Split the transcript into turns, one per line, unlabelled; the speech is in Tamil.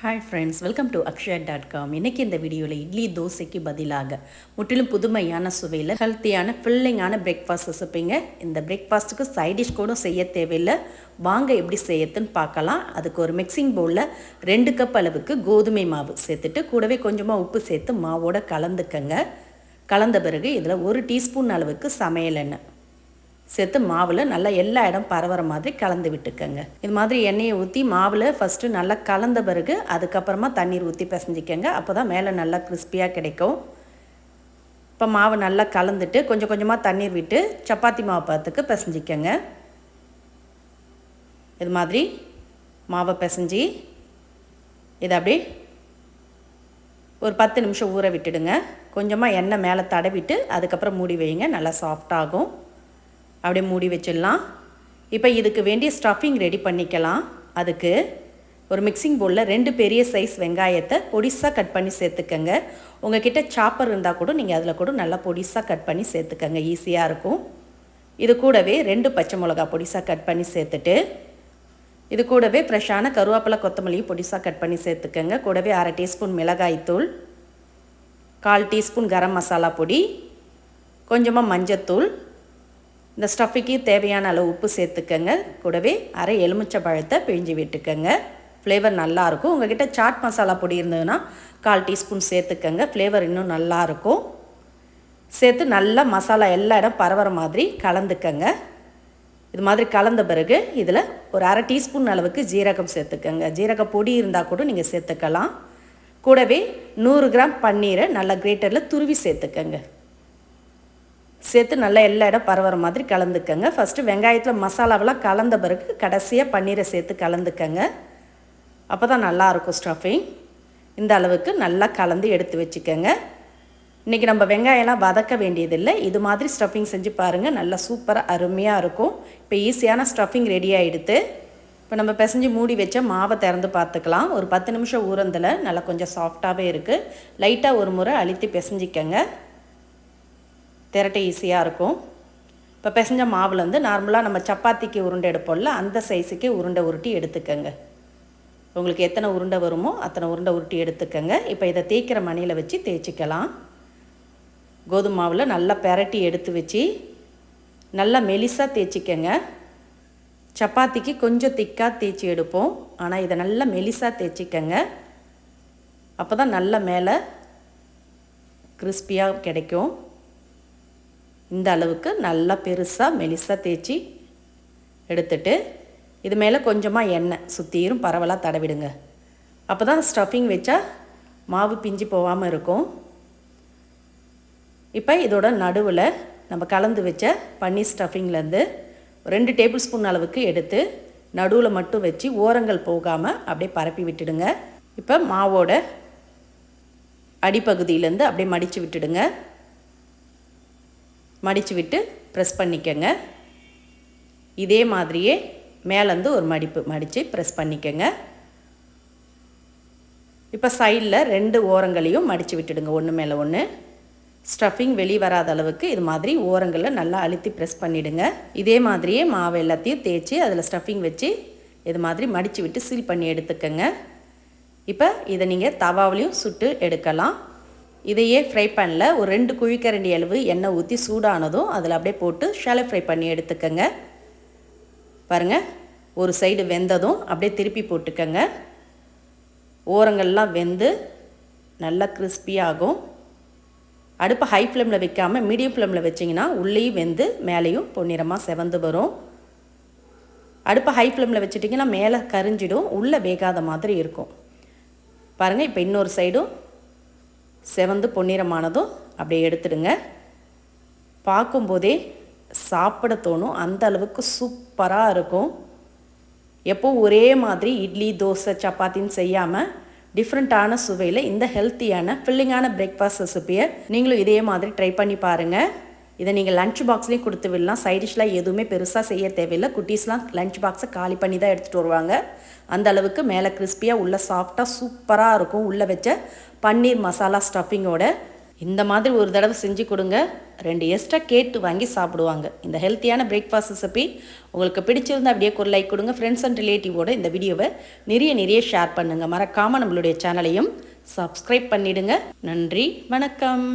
Hi friends welcome to Akshaya dot com இன்றைக்கி இந்த வீடியோவில் இட்லி தோசைக்கு பதிலாக முற்றிலும் புதுமையான சுவையில் ஹெல்த்தியான ஃபில்லிங்கான பிரேக்ஃபாஸ்ட் ரெசிப்பிங்க இந்த பிரேக்ஃபாஸ்ட்டுக்கு சைடிஷ் கூட செய்ய தேவையில்லை. வாங்க எப்படி செய்யறதுன்னு பார்க்கலாம். அதுக்கு ஒரு மிக்சிங் பவுலில் ரெண்டு கப் அளவுக்கு கோதுமை மாவு சேர்த்துட்டு கூடவே கொஞ்சமாக உப்பு சேர்த்து மாவோட கலந்துக்கங்க. கலந்த பிறகு இதில் ஒரு டீஸ்பூன் அளவுக்கு சமையல் எண்ணெய். சேர்த்து மாவில் நல்லா எல்லா இடம் பரவுற மாதிரி கலந்து விட்டுக்கோங்க. இது மாதிரி எண்ணெயை ஊற்றி மாவில் ஃபஸ்ட்டு நல்லா கலந்த பிறகு அதுக்கப்புறமா தண்ணீர் ஊற்றி பிசைஞ்சிக்கோங்க. அப்போ தான் மேலே நல்லா கிறிஸ்பியாக கிடைக்கும். இப்போ மாவு நல்லா கலந்துட்டு கொஞ்சம் கொஞ்சமாக தண்ணீர் விட்டு சப்பாத்தி மாவு பார்த்துக்கு பிசைஞ்சிக்கோங்க. இது மாதிரி மாவை பிசைஞ்சி இதை அப்படியே ஒரு பத்து நிமிஷம் ஊற விட்டுடுங்க. கொஞ்சமாக எண்ணெய் மேலே தடவிட்டு அதுக்கப்புறம் மூடி வைங்க. நல்லா சாஃப்டாகும் அப்படியே மூடி வச்சிடலாம். இப்போ இதுக்கு வேண்டிய ஸ்டஃபிங் ரெடி பண்ணிக்கலாம். அதுக்கு ஒரு மிக்சிங் பவுலில் ரெண்டு பெரிய சைஸ் வெங்காயத்தை பொடிசாக கட் பண்ணி சேர்த்துக்கங்க. உங்ககிட்ட சாப்பர் இருந்தால் கூட நீங்கள் அதில் கூட நல்லா பொடிசாக கட் பண்ணி சேர்த்துக்கங்க. ஈஸியாக இருக்கும். இது கூடவே ரெண்டு பச்சை மிளகா பொடிசாக கட் பண்ணி சேர்த்துட்டு இது கூடவே ஃப்ரெஷ்ஷான கருவேப்பிலை கொத்தமல்லியும் பொடிசாக கட் பண்ணி சேர்த்துக்கங்க. கூடவே அரை டீஸ்பூன் மிளகாய்த்தூள் கால் டீஸ்பூன் கரம் மசாலா பொடி கொஞ்சமாக மஞ்சத்தூள் இந்த ஸ்டஃபிக்கு தேவையான அளவு உப்பு சேர்த்துக்கங்க. கூடவே அரை எலுமிச்சை பழத்தை பிழிஞ்சு விட்டுக்கங்க. ஃப்ளேவர் நல்லாயிருக்கும் உங்ககிட்ட சாட் மசாலா பொடி இருந்ததுன்னா கால் டீஸ்பூன் சேர்த்துக்கங்க. ஃப்ளேவர் இன்னும் நல்லாயிருக்கும் சேர்த்து நல்லா மசாலா எல்லா இடம் பரவுற மாதிரி கலந்துக்கங்க. இது மாதிரி கலந்த பிறகு இதில் ஒரு அரை டீஸ்பூன் அளவுக்கு ஜீரகம் சேர்த்துக்கங்க. ஜீரக பொடி இருந்தால் கூட நீங்கள் சேர்த்துக்கலாம். கூடவே நூறு கிராம் பன்னீரை நல்லா கிரேட்டரில் துருவி சேர்த்துக்கங்க. சேர்த்து நல்லா எல்லா இடம் பரவுற மாதிரி கலந்துக்கங்க. ஃபஸ்ட்டு வெங்காயத்தில் மசாலாவெல்லாம் கலந்த பிறகு கடைசியாக பன்னீரை சேர்த்து கலந்துக்கங்க. அப்போ தான் நல்லாயிருக்கும் ஸ்டஃபிங் இந்த அளவுக்கு நல்லா கலந்து எடுத்து வச்சுக்கோங்க. இன்றைக்கி நம்ம வெங்காயம்லாம் வதக்க வேண்டியதில்லை. இது மாதிரி ஸ்டஃபிங் செஞ்சு பாருங்கள் நல்லா சூப்பராக அருமையாக இருக்கும். இப்போ ஈஸியான ஸ்டஃபிங் ரெடி ஆகிடுது இப்போ நம்ம பிசைஞ்சு மூடி வச்ச மாவை திறந்து பார்த்துக்கலாம். ஒரு பத்து நிமிஷம் ஊறந்தில் நல்லா கொஞ்சம் சாஃப்டாகவே இருக்குது லைட்டாக ஒரு முறை அழுத்தி பிசைஞ்சிக்கங்க. திரட்ட ஈஸியாக இருக்கும். இப்போ பிசைஞ்ச மாவுலேருந்து நார்மலாக நம்ம சப்பாத்திக்கு உருண்டை எடுப்போம்ல அந்த சைஸுக்கு உருண்டை உருட்டி எடுத்துக்கோங்க. உங்களுக்கு எத்தனை உருண்டை வருமோ அத்தனை உருண்டை உருட்டி எடுத்துக்கோங்க. இப்போ இதை தேய்க்கிற மணியில் வச்சு தேய்ச்சிக்கலாம். கோதுமை மாவில் நல்லா பெரட்டி எடுத்து வச்சு நல்லா மெலிசாக தேய்ச்சிக்கங்க. சப்பாத்திக்கு கொஞ்சம் திக்காக தேய்ச்சி எடுப்போம். ஆனால் இதை நல்லா மெலிசாக தேய்ச்சிக்கங்க. அப்போ தான் நல்ல மேலே கிறிஸ்பியாக கிடைக்கும். இந்த அளவுக்கு நல்லா பெருசாக மெலிசாக தேய்ச்சி எடுத்துட்டு இது மேலே கொஞ்சமாக எண்ணெய். சுற்றியும் பரவலாக தடவிடுங்க. அப்போ தான் ஸ்டஃபிங் வச்சா மாவு பிஞ்சு போகாமல் இருக்கும். இப்போ இதோட நடுவில் நம்ம கலந்து வச்ச பன்னீர் ஸ்டஃபிங்லேருந்து ரெண்டு டேபிள் ஸ்பூன் அளவுக்கு எடுத்து நடுவில் மட்டும் வச்சு ஓரங்கள் போகாமல் அப்படியே பரப்பி விட்டுடுங்க. இப்போ மாவோட அடிப்பகுதியிலேருந்து அப்படியே மடித்து விட்டுடுங்க. மடித்து விட்டு ப்ரெஸ் பண்ணிக்கோங்க. இதே மாதிரியே மேலேருந்து ஒரு மடிப்பு மடித்து ப்ரெஸ் பண்ணிக்கோங்க. இப்போ சைடில் ரெண்டு ஓரங்களையும் மடித்து விட்டுடுங்க. ஒன்று மேலே ஒன்று ஸ்டஃபிங் வெளியே வராத அளவுக்கு இது மாதிரி ஓரங்களில் நல்லா அழுத்தி ப்ரெஸ் பண்ணிவிடுங்க இதே மாதிரியே மாவு எல்லாத்தையும் தேய்ச்சி அதில் ஸ்டஃபிங் வச்சு இது மாதிரி மடித்து விட்டு சீல் பண்ணி எடுத்துக்கோங்க. இப்போ இதை நீங்கள் தவாவிலையும் சுட்டு எடுக்கலாம். இதையே ஃப்ரை பண்ணல. ஒரு ரெண்டு குழிக்கரண்டி அளவு எண்ணெய் ஊற்றி சூடானதும் அதில் அப்படியே போட்டு ஷாலை ஃப்ரை பண்ணி எடுத்துக்கோங்க. பாருங்கள் ஒரு சைடு வெந்ததும் அப்படியே திருப்பி போட்டுக்கோங்க. ஓரங்கள்லாம் வெந்து நல்லா கிறிஸ்பியாகும் அடுப்பை ஹை ஃப்ளேமில் வைக்காமல் மீடியம் ஃப்ளேமில் வச்சிங்கன்னா உள்ளேயும் வெந்து மேலேயும் பொன்னிறமாக செவந்து வரும். அடுப்பை ஹை ஃப்ளேமில் வச்சுட்டிங்கன்னா மேலே கரிஞ்சிடும். உள்ளே வேகாத மாதிரி இருக்கும். பாருங்கள் இப்போ இன்னொரு சைடும் செவந்து பொன்னிறமானதும் அப்படியே எடுத்துடுங்க. பார்க்கும்போதே சாப்பிட தோணும். அந்த அளவுக்கு சூப்பராக இருக்கும். எப்போ ஒரே மாதிரி இட்லி தோசை சப்பாத்தின்னு செய்யாமல் டிஃப்ரெண்ட்டான சுவையில் இந்த ஹெல்த்தியான ஃபில்லிங்கான பிரேக்ஃபாஸ்ட் ரெசிப்பியை நீங்களும் இதே மாதிரி ட்ரை பண்ணி பாருங்கள் இதை நீங்கள் லஞ்ச் பாக்ஸ்லேயும் கொடுத்து விடலாம். சைடிஷ்லாம் எதுவுமே பெருசாக செய்ய தேவையில்லை. குட்டீஸ்லாம் லஞ்ச் பாக்ஸை காலி பண்ணி தான் எடுத்துகிட்டு வருவாங்க. அந்த அளவுக்கு மேலே கிறிஸ்பியாக உள்ளே சாஃப்டாக சூப்பராக இருக்கும். உள்ளே வச்ச பன்னீர் மசாலா ஸ்டஃபிங்கோட இந்த மாதிரி ஒரு தடவை செஞ்சு கொடுங்க. ரெண்டு எக்ஸ்ட்ரா கேட்டு வாங்கி சாப்பிடுவாங்க. இந்த ஹெல்த்தியான பிரேக்ஃபாஸ்ட் ரெசிபி உங்களுக்கு பிடிச்சிருந்தா அப்படியே ஒரு லைக் கொடுங்க. ஃப்ரெண்ட்ஸ் அண்ட் ரிலேட்டிவோட இந்த வீடியோவை நிறைய நிறைய ஷேர் பண்ணுங்கள் மறக்காமல் நம்மளுடைய சேனலையும் சப்ஸ்கிரைப் பண்ணிவிடுங்க நன்றி வணக்கம்.